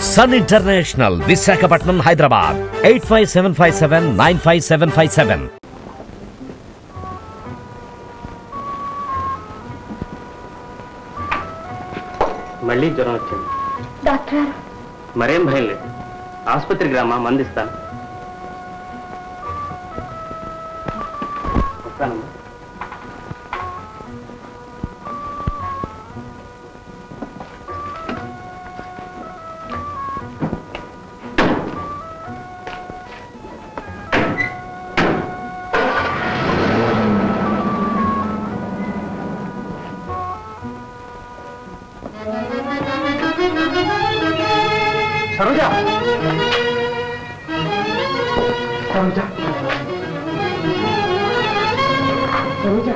Sun international Visakhapatnam Hyderabad eight five seven five seven nine five seven five seven మళ్ళీ జ్వరం వచ్చింది. Doctor మరేం భయం లేదు. ఆసుపత్రికి రామా మందిస్తాను సరోజ సరోజ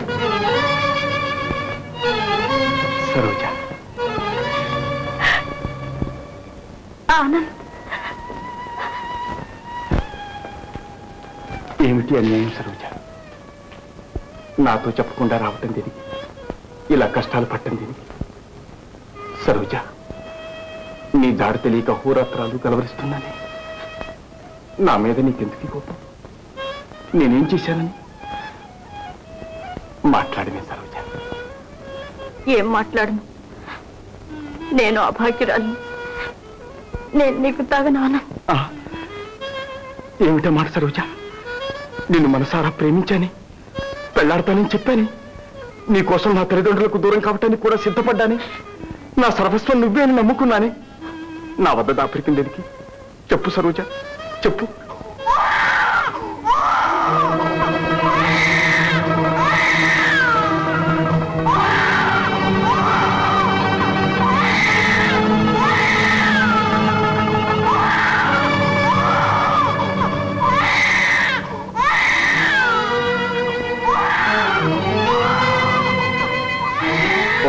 సరోజ ఆనంద్ ఏమిటి అన్యాయం సరోజ నాతో చెప్పకుండా రావటం దీనికి? ఇలా కష్టాలు పట్టం దీనికి? సరోజ నీ జాడ తెలియక హోరాత్రాలు కలవరిస్తున్నానే. నా మీద నీకెందుకు కోపం? నేనేం చేశానని? మాట్లాడమే సరోజ. ఏం మాట్లాడను? నేను అభాగ్యురాలిని. నేను నీకు తగను ఆనంద్ ఆ, ఏమిటో మాట సరోజ? నిన్ను మనసారా ప్రేమించాని? పెళ్ళాడతానని చెప్పాని? నీకోసం నా తల్లిదండ్రులకు దూరం కావటానికి కూడా సిద్ధపడ్డాని? నా సర్వస్వం నువ్వే అని నమ్ముకున్నానే? నా వద్ద దాపరికింది దేనికి చెప్పు సరోజ. చెప్పు.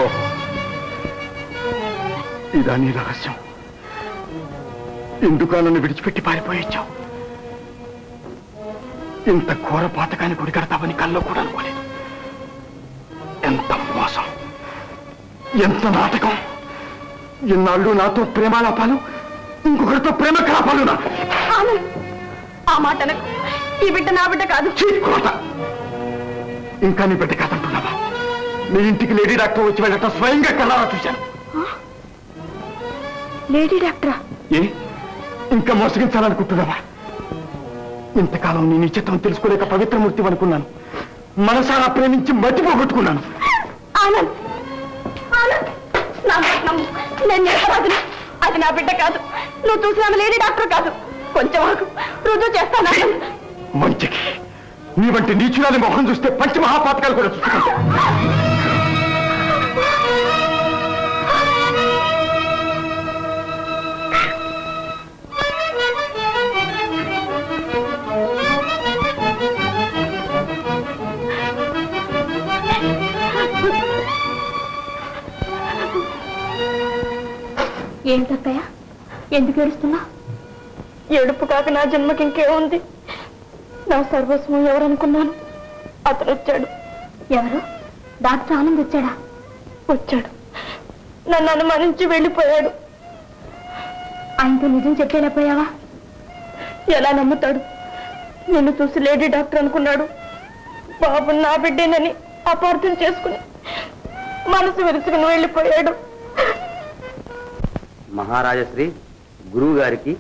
ఓహో ఇదా నీ రహస్యం. ఎందుకు నన్ను విడిచిపెట్టి పారిపోయొచ్చావు ఇంత ఘోర పాతకాన్ని గుడికడతావని కల్లో కూడా అనుకోలేదు. ఎంత మోసం ఎంత నాటకం. ఇన్నాళ్ళు నాతో ప్రేమాలాపాలు ఇంకొకరితో ప్రేమ కలాపాలు నా ఆ మాట ఈ బిడ్డ నా బిడ్డ కాదు! ఇంకా నీ బిడ్డ కాదంటున్నావా? నీ ఇంటికి లేడీ డాక్టర్ వచ్చి వెళ్ళటం స్వయంగా కళ్ళారా చూశాను. లేడీ డాక్టరా? ఏ? ఇంకా మోసగించాలనుకుంటున్నావా? ఇంతకాలం నీ నిశ్చితం తెలుసుకోలేక పవిత్రమూర్తి అనుకున్నాను. మనసారా ప్రేమించి మట్టిపోగొట్టుకున్నాను ఆనంద్! ఆనంద్! నా నేను నిరపరాధిని అది నా బిడ్డ కాదు. నువ్వు చూసిన లేడీ డాక్టర్ కాదు. కొంచెం ఆగు. రుజువు చేస్తాను ఆనంద్. మంచికి. నీ వంటి నీచురాలి మొహం చూస్తే పంచ మహాపాతకాలు కూడా చూసుకుంటా ఎందుకు ఏడుస్తున్నా? ఏడుపు కాక నా జన్మకి ఇంకేముంది? నా సర్వస్వం ఎవరనుకున్నాను? అతను వచ్చాడు. ఎవరు? డాక్టర్ ఆనంద్ వచ్చాడా? వచ్చాడు. నన్ను అనుమానించి వెళ్ళిపోయాడు. ఆయనతో నిజం చెప్పేలేకపోయావా ఎలా నమ్ముతాడు? నిన్ను చూసి లేడీ డాక్టర్ అనుకున్నాడు. బాబు నా బిడ్డేనని అపార్థం చేసుకుని మనసు విరుచుకుని వెళ్ళిపోయాడు. మహారాజశ్రీ గురువు గారికి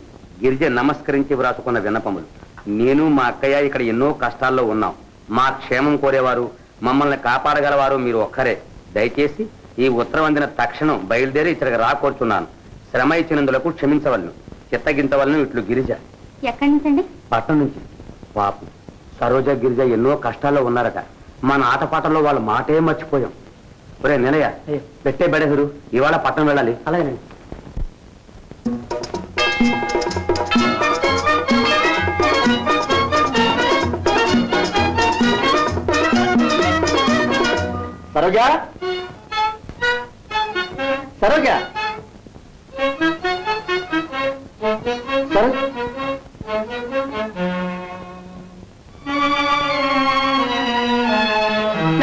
గిరిజ నమస్కరించి వ్రాసుకున్న విన్నపములు. నేను మా అక్కయ్య ఇక్కడ ఎన్నో కష్టాల్లో ఉన్నాం. మా క్షేమం కోరేవారు మమ్మల్ని కాపాడగలవారు మీరు ఒక్కరే. దయచేసి ఈ ఉత్తరం అందిన తక్షణం బయలుదేరి ఇక్కడికి రాకూర్చున్నాను శ్రమ ఇచ్చినందులకు క్షమించవలను. చిత్తగించవలను ఇట్లు గిరిజ. ఎక్కడి నుంచండి? పట్టణం నుంచి. పాపం సరోజ గిరిజ ఎన్నో కష్టాల్లో ఉన్నారట. మన ఆటపాటల్లో వాళ్ళ మాటే మర్చిపోయాం. ఒరే నిలయ పెట్టే బెడెసరు ఇవాళ పట్టణం వెళ్ళాలి. అలాగే సరోజా? సరోజా?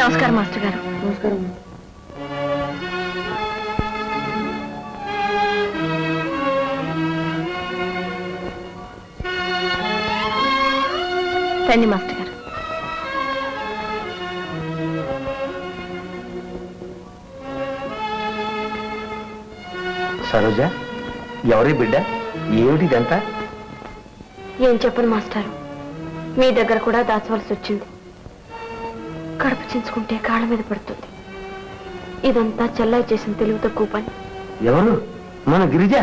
నమస్కారం మాస్టర్ గారు. నమస్కారం. తండ్రి మాస్టర్ సరోజ? ఎవరి బిడ్డ? ఏమిటి ఇదంతా? ఏం చెప్పను మాస్టారు. మీ దగ్గర కూడా దాచవలసి వచ్చింది. కడుపు చించుకుంటే కాళ్ళ మీద పడుతుంది. ఇదంతా చెల్లాయి చేసిన తెలివి తక్కువ పని. ఎవరు? మన గిరిజ?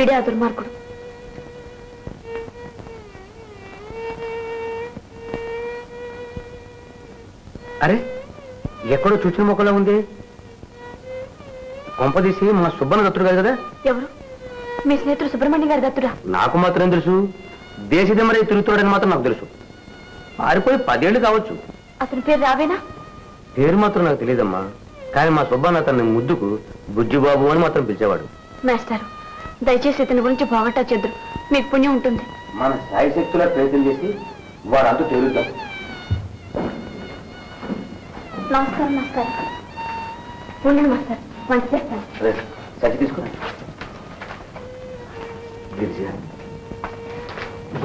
వీడే ఆ దుర్మార్గుడు. అరే ఎక్కడో చూచిన మొక్కలా ఉంది. కొంపదీసి మా సుబ్బన్న దత్తుడు గారు కదా? ఎవరు? మీ స్నేహితుడు సుబ్రహ్మణ్యం గారి దత్తుడా? నాకు మాత్రం తెలుసు? దేశదమ్మరే తిరుగుతాడని మాత్రం నాకు తెలుసు. పారిపోయి పదేళ్ళు కావచ్చు. అతని పేరు రావేనా? పేరు మాత్రం నాకు తెలియదమ్మా. కానీ మా సుబ్బన్న అతన్ని ముద్దుకు బుజ్జిబాబు అని మాత్రం పిలిచేవాడు. మాస్టారు దయచేసి ఇతని గురించి బాగట్టా చెద్దురు మీకు పుణ్యం ఉంటుంది. మన సాయి శక్తుల ప్రయత్నం చేసి వాడంతా తేలుద్దాం. నమస్కారం మాస్టర్ ఉండండి మాస్టర్. వంట చేస్తాను. సచి తీసుకో గిరిజ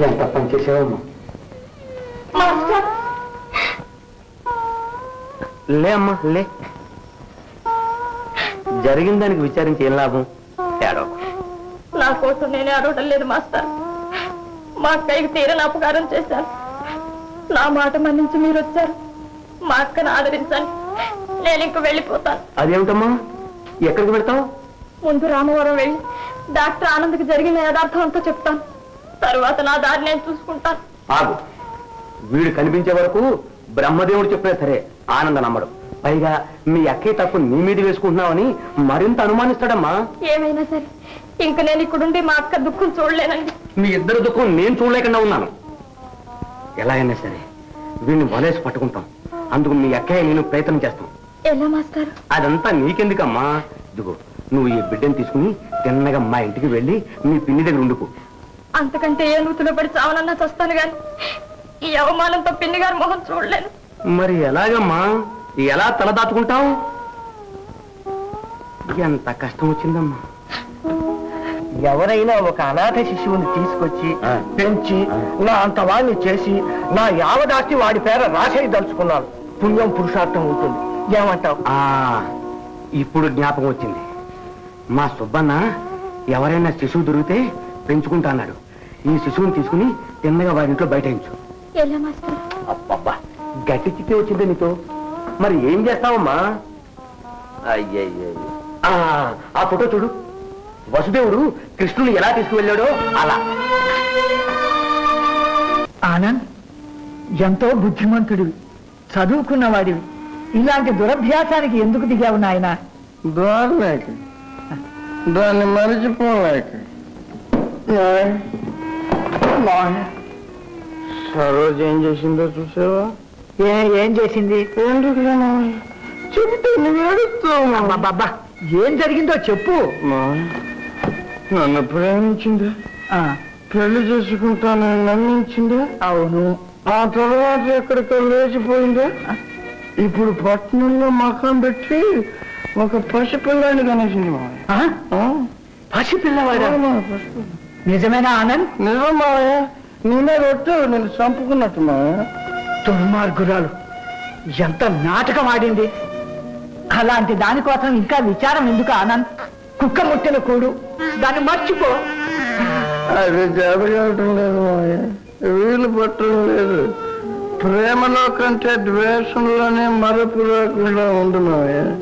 ఎంత పని చేసావమ్మా? లే అమ్మా లే. జరిగిన దానికి విచారించి ఏం లాభం? నా కోసం నేనే అడగడం లేదు మాస్టర్. మా అక్కయ్యకి తీరని అపకారం చేశాను నా మాట మన్నించి మీరు వచ్చారు. మా అక్కను ఆదరించండి. నేను ఇంక వెళ్ళిపోతాను. అదేమిటమ్మా? ఎక్కడికి పెడతావు ముందు రామవరం వెళ్ళి డాక్టర్ ఆనంద్కి జరిగిన యథార్థం అంతా చెప్తాను. తరువాత నా దారి నేను చూసుకుంటాను. ఆగు. వీడు కనిపించే వరకు బ్రహ్మదేవుడు చెప్పినా సరే ఆనంద నమ్మడు. పైగా మీ అక్కయ్య తప్పు నీ మీద వేసుకుంటున్నావని మరింత అనుమానిస్తాడమ్మా. ఏమైనా సరే ఇంక నేను ఇక్కడుండి మా అక్క దుఃఖం చూడలేనండి. మీ ఇద్దరు దుఃఖం నేను చూడలేకుండా ఉన్నాను. ఎలాగైనా సరే వీడిని వలేసి పట్టుకుంటాం. అందుకు మీ అక్కయ్య నేను ప్రయత్నం చేస్తాం. ఎలా మాస్టర్? అదంతా నీకెందుకమ్మా? ఇదిగో నువ్వు ఈ బిడ్డను తీసుకుని తిన్నగా మా ఇంటికి వెళ్ళి మీ పిన్ని దగ్గర ఉండుకో. అంతకంటే ఏ నూతులో పడి చావనన్నా చస్తాను గాని. ఈ అవమానంతో పిన్ని గారి మొహం చూడలేను మరి ఎలాగమ్మా? ఎలా తల దాచుకుంటావు? ఎంత కష్టం వచ్చిందమ్మా. ఎవరైనా ఒక అనాథ శిశువుని తీసుకొచ్చి. పెంచి. నా అంత వాడిని చేసి నా యావదాస్తి వాడి పేర రాసేయి దలుచుకున్నాను. పుణ్యం పురుషార్థం ఉంటుంది. ఏమంటావు? ఆ ఇప్పుడు జ్ఞాపకం వచ్చింది. మా సుబ్బన్న ఎవరైనా శిశువు దొరికితే పెంచుకుంటా అన్నాడు ఈ శిశువుని తీసుకుని తిన్నగా వారి ఇంట్లో బయటించు ఎలా మాస్టర్ అబ్బబ్బా గట్టి చిక్కి వచ్చింది నీతో. మరి ఏం చేస్తావమ్మా? అయ్యయ్యో ఆ ఆ ఫోటో చూడు. వసుదేవుడు కృష్ణుని ఎలా తీసుకువెళ్ళాడో అలా. ఆనంద్ ఎంతో బుద్ధిమంతుడివి చదువుకున్నవాడివి. ఇలాంటి దురభ్యాసానికి ఎందుకు దిగావు నాయన? దారిలేక దాన్ని మరిచిపోలేక. సరోజ ఏం చేసిందో చూసావా? ఏ చేసింది? చెప్తే అబ్బబ్బబ్బా, ఏం జరిగిందో చెప్పు. నన్ను ప్రేమించిందా? పెళ్ళి చేసుకుంటానని నమ్మించిందా? అవును. ఆ తర్వాత ఎక్కడికో లేచిపోయిందా? ఇప్పుడు పట్టణంలో మకాం పెట్టి ఒక పసిపిల్లాన్ని కనేసింది? పసిపిల్లవాడా. నిజమేనా ఆనంద్? నిజం మావయ్య. నేనే రొట్టు నేను చంపుకున్నట్టు మావయ్య దుర్మార్గురాలు ఎంత నాటకం ఆడింది. అలాంటి దానికోసం ఇంకా విచారం ఎందుకు ఆనంద్? కుక్క ముట్టిన కూడు. దాన్ని మర్చిపో. అది జరగటం లేదు మావయ్య. వీలు పట్టడం లేదు. ప్రేమలో కంటే ద్వేషంలోనే మరపు రాకుండా ఉండు మావయ్య.